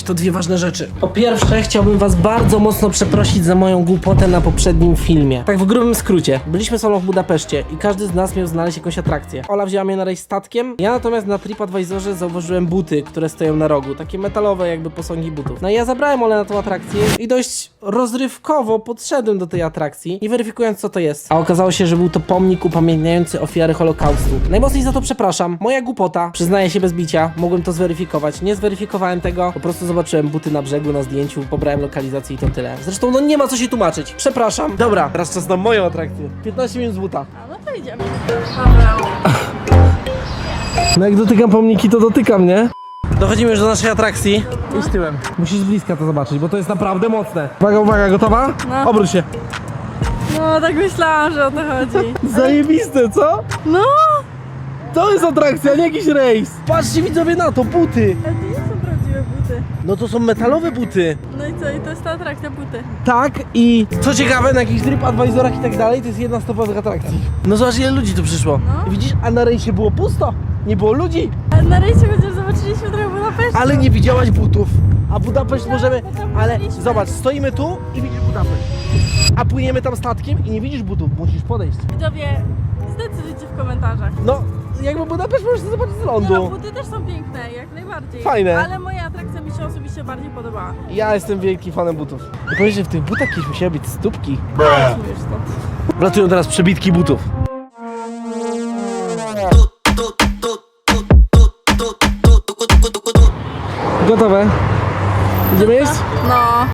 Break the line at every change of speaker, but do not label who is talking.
to dwie ważne rzeczy. Po pierwsze, chciałbym was bardzo mocno przeprosić za moją głupotę na poprzednim filmie. Tak w grubym skrócie. Byliśmy sobą w Budapeszcie i każdy z nas miał znaleźć jakąś atrakcję. Ola wzięła mnie na rejs statkiem, ja natomiast na TripAdvisorze zauważyłem buty, które stoją na rogu. Takie metalowe jakby posągi butów. No i ja zabrałem Olę na tą atrakcję i dość rozrywkowo podszedłem do tej atrakcji, nie weryfikując co to jest. A okazało się, że był to pomnik upamiętniający ofiary Holokaustu. Najmocniej za to przepraszam. Moja głupota, przyznaję się bez bicia, mogłem to zweryfikować. Nie zweryfikowałem tego, po prostu zobaczyłem buty na brzegu, na zdjęciu, pobrałem lokalizację i to tyle. Zresztą no nie ma co się tłumaczyć. Przepraszam. Dobra, teraz czas na moją atrakcję. 15 minut z buta.
A no to idziemy.
No jak dotykam pomniki, to dotykam, nie? Dochodzimy już do naszej atrakcji. Idź tyłem. Musisz z bliska to zobaczyć, bo to jest naprawdę mocne. Uwaga, uwaga, gotowa?
No.
Obróć się.
No tak myślałam, że o to chodzi.
Zajebiste, co?
No!
To jest atrakcja, nie jakiś rejs. Patrzcie widzowie na to, buty.
To prawdziwe buty.
No to są metalowe buty.
No i co? I to jest ta atrakcja buty.
Tak i co ciekawe, na jakichś TripAdvisorach i tak dalej, to jest jedna z topowych atrakcji. No zobacz ile ludzi tu przyszło.
No.
Widzisz, a na rejsie było pusto. Nie było ludzi,
Ale na rejsie chociaż zobaczyliśmy trochę Budapesztu.
ale nie widziałaś butów. A Budapeszt możemy,
bo tam
ale
byliśmy.
zobacz, stoimy tu i widzisz Budapeszt. A płyniemy tam statkiem i nie widzisz butów, musisz podejść.
Widzowie, zdecydujcie w komentarzach.
No, jakby Budapeszt możesz zobaczyć z
Nie no,
lądu.
buty też są piękne, jak najbardziej.
Fajne.
Ale moja atrakcja mi się osobiście bardziej podobała.
Ja jestem wielki fanem butów. I powiedz, że w tych butach kiedyś musiały być stópki.
Stąd.
Wlatują teraz przebitki butów. Gotowe. Idziemy jeść?
No.